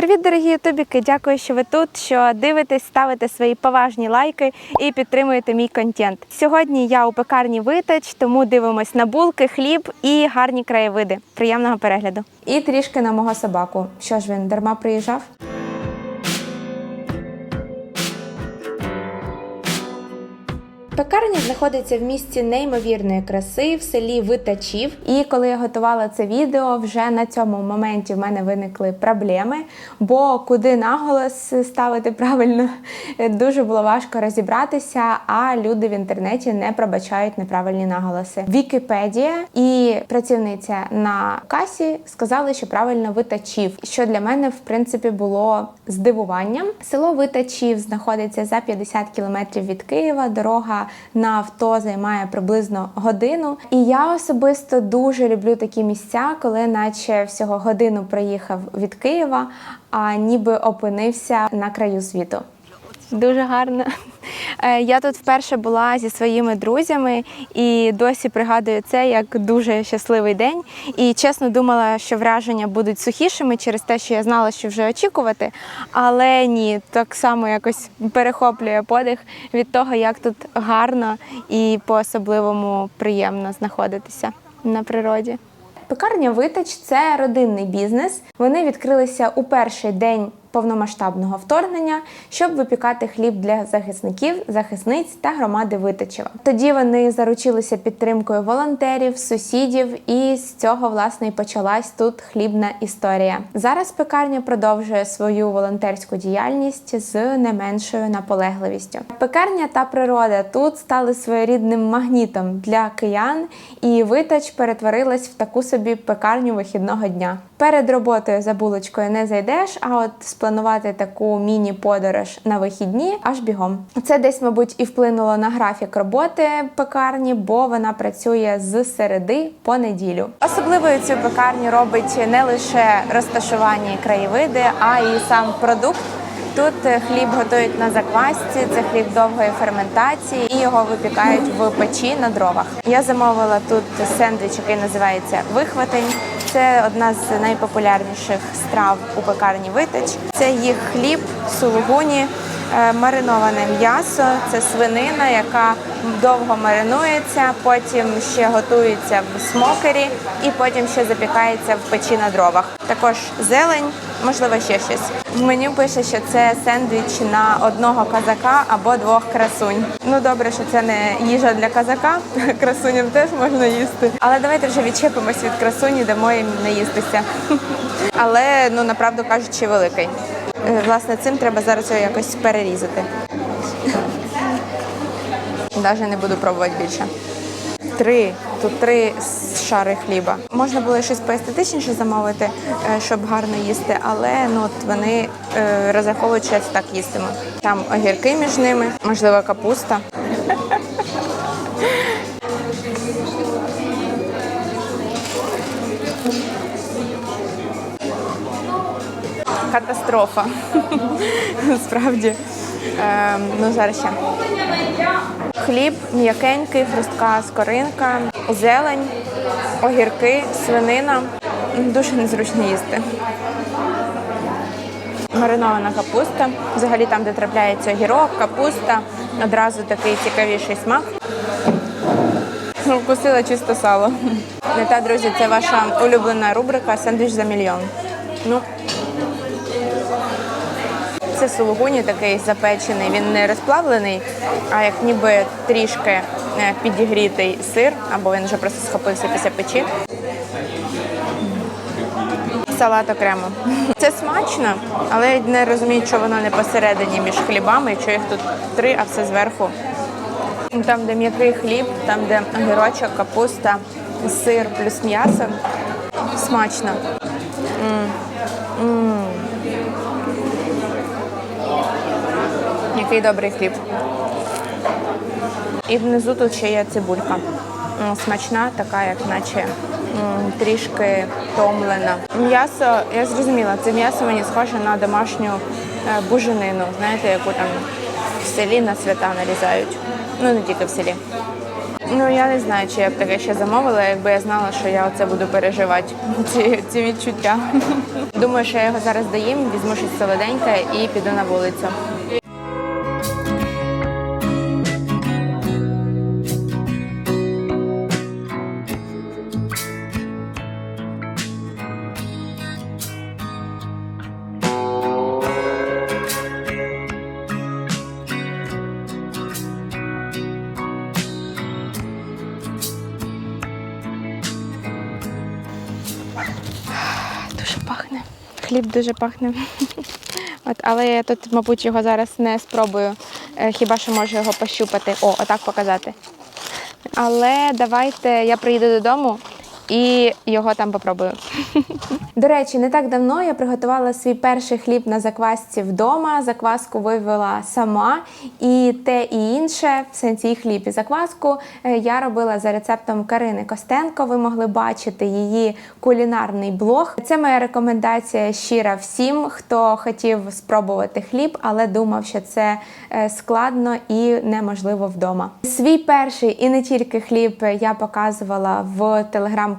Привіт, дорогі ютубіки! Дякую, що ви тут, що дивитесь, ставите свої поважні лайки і підтримуєте мій контент. Сьогодні я у пекарні Витач, тому дивимось на булки, хліб і гарні краєвиди. Приємного перегляду. І трішки на мого собаку. Що ж він дарма приїжджав? Пекарня знаходиться в місті неймовірної краси в селі Витачів. І коли я готувала це відео, вже на цьому моменті в мене виникли проблеми. Бо куди наголос ставити правильно дуже було важко розібратися. А люди в інтернеті не пробачають неправильні наголоси. Вікіпедія і працівниця на касі сказали, що правильно витачів, що для мене в принципі було здивуванням. Село Витачів знаходиться за 50 кілометрів від Києва. Дорога на авто займає приблизно годину. І я особисто дуже люблю такі місця, коли наче всього годину проїхав від Києва, а ніби опинився на краю світу. Дуже гарно. Е, Я тут вперше була зі своїми друзями і досі пригадую це як дуже щасливий день. І чесно думала, що враження будуть сухішими через те, що я знала, що вже очікувати. Але ні, так само якось перехоплює подих від того, як тут гарно і по-особливому приємно знаходитися на природі. Пекарня Витач це родинний бізнес. Вони відкрилися у перший день повномасштабного вторгнення, щоб випікати хліб для захисників, захисниць та громади Витачева. Тоді вони заручилися підтримкою волонтерів, сусідів, і з цього власне і почалась тут хлібна історія. Зараз пекарня продовжує свою волонтерську діяльність з не меншою наполегливістю. Пекарня та природа тут стали своєрідним магнітом для киян, і витач перетворилась в таку собі пекарню вихідного дня. Перед роботою за булочкою не зайдеш, а от спланувати таку міні-подорож на вихідні аж бігом. Це десь, мабуть, і вплинуло на графік роботи пекарні, бо вона працює з середи по неділю. Особливою цю пекарню робить не лише розташування краєвиди, а й сам продукт. Тут хліб готують на заквасці, це хліб довгої ферментації, і його випікають в печі на дровах. Я замовила тут сендвіч, який називається Вихватень. Це одна з найпопулярніших страв у пекарні Витач. Це їх хліб, сулугуні, мариноване м'ясо, це свинина, яка довго маринується, потім ще готується в смокері і потім ще запікається в печі на дровах. Також зелень, можливо, ще щось. В меню пише, що це сендвіч на одного казака або двох красунь. Ну добре, що це не їжа для казака. Красуням теж можна їсти. Але давайте вже відчепимось від красуні, дамо їм наїстися. Але ну направду кажучи, великий. Е, Власне, цим треба зараз його якось перерізати. Навіть не буду пробувати більше. Три. Тут три шари хліба. Можна було щось поестетичніше замовити, е, щоб гарно їсти, але ну от вони е, розраховують, що так їстимо. Там огірки між ними, можливо, капуста. Катастрофа. Справді. Е, ну, зараз ще. Хліб м'якенький, хрустка скоринка, зелень, огірки, свинина. Дуже незручно їсти. Маринована капуста. Взагалі там, де трапляється огірок, капуста, одразу такий цікавіший смак. Ну, Вкусила чисто сало. Не та, друзі, це ваша улюблена рубрика Сендвіч за мільйон. Ну, це сулугуні такий запечений, він не розплавлений, а як ніби трішки е, підігрітий сир, або він вже просто схопився після печі. Салат окремо. Це смачно, але я не розумію, що воно не посередині між хлібами, що їх тут три, а все зверху. Там, де м'який хліб, там, де огірочок, капуста, сир плюс м'ясо. Смачно. Який добрий хліб. І внизу тут ще є цибулька. Смачна, така, як наче трішки томлена. М'ясо, я зрозуміла, це м'ясо мені схоже на домашню е, буженину, знаєте, яку там в селі на свята нарізають. Ну, не тільки в селі. Ну я не знаю, чи я б таке ще замовила, якби я знала, що я оце буду переживати. Ці, ці відчуття. Думаю, що я його зараз доїм, візьму щось солоденьке і піду на вулицю. Хліб дуже пахне. От, але я тут, мабуть, його зараз не спробую. Е, Хіба що можу його пощупати. О, отак показати. Але давайте я приїду додому і його там попробую. До речі, не так давно я приготувала свій перший хліб на заквасці вдома. Закваску вивела сама, і те і інше, в сенсі хліб і закваску, е, я робила за рецептом Карини Костенко. Ви могли бачити її кулінарний блог. Це моя рекомендація щира всім, хто хотів спробувати хліб, але думав, що це е, складно і неможливо вдома. Свій перший і не тільки хліб я показувала в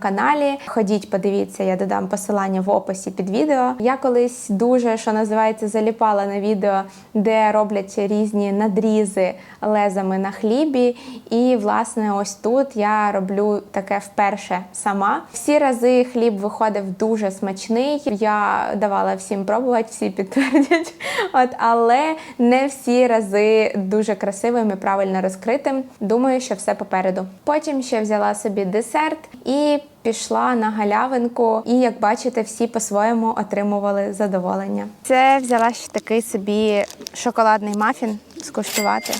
телеграм-каналі. Ходіть, подивіться, я додам посилання в описі під відео. Я колись дуже, що називається, заліпала на відео, де роблять різні надрізи лезами на хлібі. І, власне, ось тут я роблю таке вперше сама. Всі рази хліб виходив дуже смачний. Я давала всім пробувати, всі підтвердять. От, але не всі рази дуже красивим і правильно розкритим. Думаю, що все попереду. Потім ще взяла собі десерт і пішла на галявинку. І як бачите, всі по-своєму отримували задоволення. Це взяла ще такий собі шоколадний мафін скуштувати.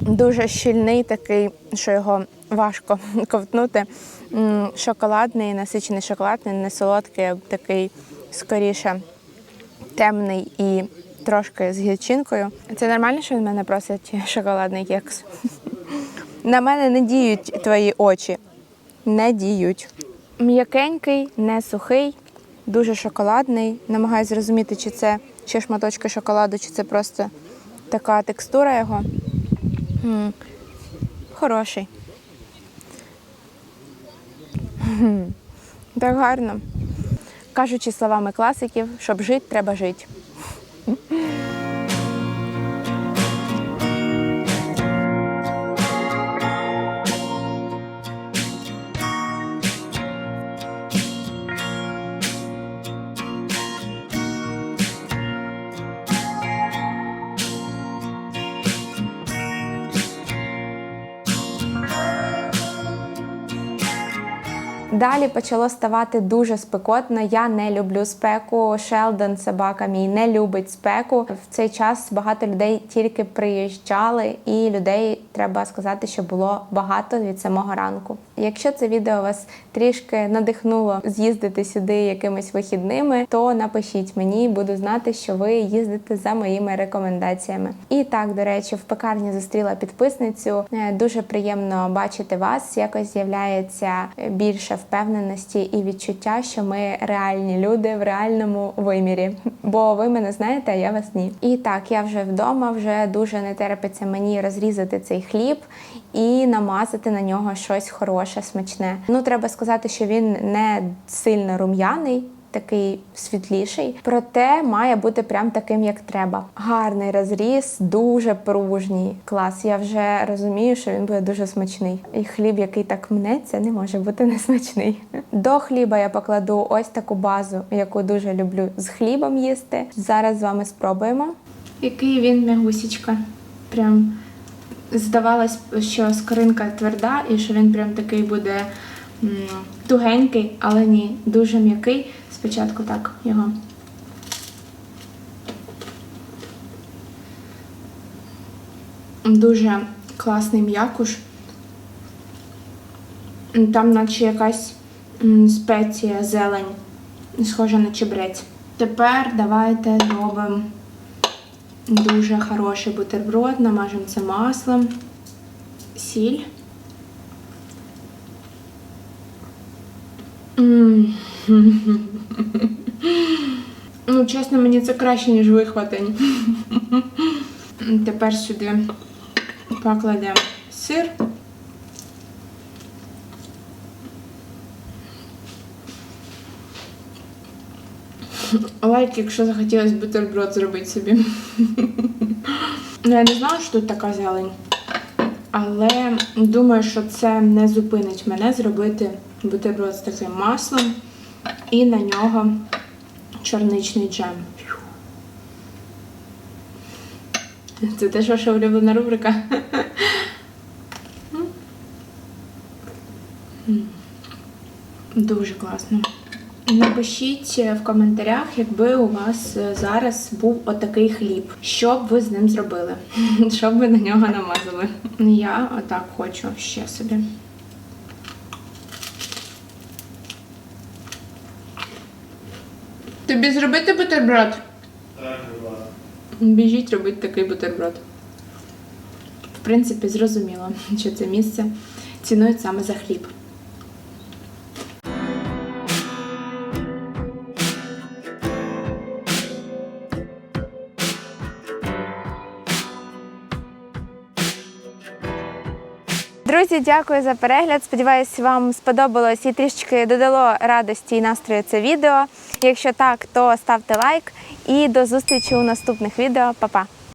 Дуже щільний такий, що його важко ковтнути. Шоколадний, насичений шоколадний, не солодкий, а такий скоріше темний і трошки з гірчинкою. Це нормально, що він мене просить шоколадний кекс? На мене не діють твої очі. Не діють. М'якенький, не сухий, дуже шоколадний. Намагаюся зрозуміти, чи це ще шматочки шоколаду, чи це просто така текстура його. М, Хороший. Гм. Так гарно. Кажучи словами класиків, щоб жити, треба жити. Далі почало ставати дуже спекотно. Я не люблю спеку. Шелдон, собака мій, не любить спеку. В цей час багато людей тільки приїжджали, і людей треба сказати, що було багато від самого ранку. Якщо це відео вас трішки надихнуло з'їздити сюди якимись вихідними, то напишіть мені, буду знати, що ви їздите за моїми рекомендаціями. І так, до речі, в пекарні зустріла підписницю. Е, Дуже приємно бачити вас. Якось з'являється більше впевненості і відчуття, що ми реальні люди в реальному вимірі. Бо ви мене знаєте, а я вас ні. І так, я вже вдома, вже дуже не терпиться мені розрізати цей хліб і намазати на нього щось хороше, смачне. Ну, треба сказати, що він не сильно рум'яний. Такий світліший, проте має бути прям таким, як треба. Гарний розріз, дуже пружній. Клас. Я вже розумію, що він буде дуже смачний. І хліб, який так мнеться, не може бути несмачний. До хліба я покладу ось таку базу, яку дуже люблю з хлібом їсти. Зараз з вами спробуємо. Який він м'ягусічка. Прям здавалось, що скоринка тверда і що він прям такий буде тугенький, але ні, дуже м'який. Спочатку так його. Дуже класний м'якуш. Там наче якась спеція, зелень, схожа на чебрець. Тепер давайте зробимо дуже хороший бутерброд, намажемо це маслом, сіль. М. Ну, чесно, мені це краще, ніж вихватень. Тепер сюди Покладемо сир. Лайк, якщо захотілося бутерброд зробити собі. Ну, Я не знала, що тут така зелень. Але думаю, що це не зупинить мене зробити бутерброд з таким маслом і на нього чорничний джем. Це те, що ваша улюблена рубрика. Дуже класно. Напишіть в коментарях, якби у вас е, зараз був отакий хліб, що б ви з ним зробили? Що б ви на нього намазали? Я отак хочу ще собі. Тобі зробити бутерброд? Так, будь ласка. Біжіть робити такий бутерброд. В принципі, зрозуміло, що це місце цінують саме за хліб. Друзі, дякую за перегляд. Сподіваюсь, вам сподобалось і трішки додало радості і настрою це відео. Якщо так, то ставте лайк і до зустрічі у наступних відео. Па-па!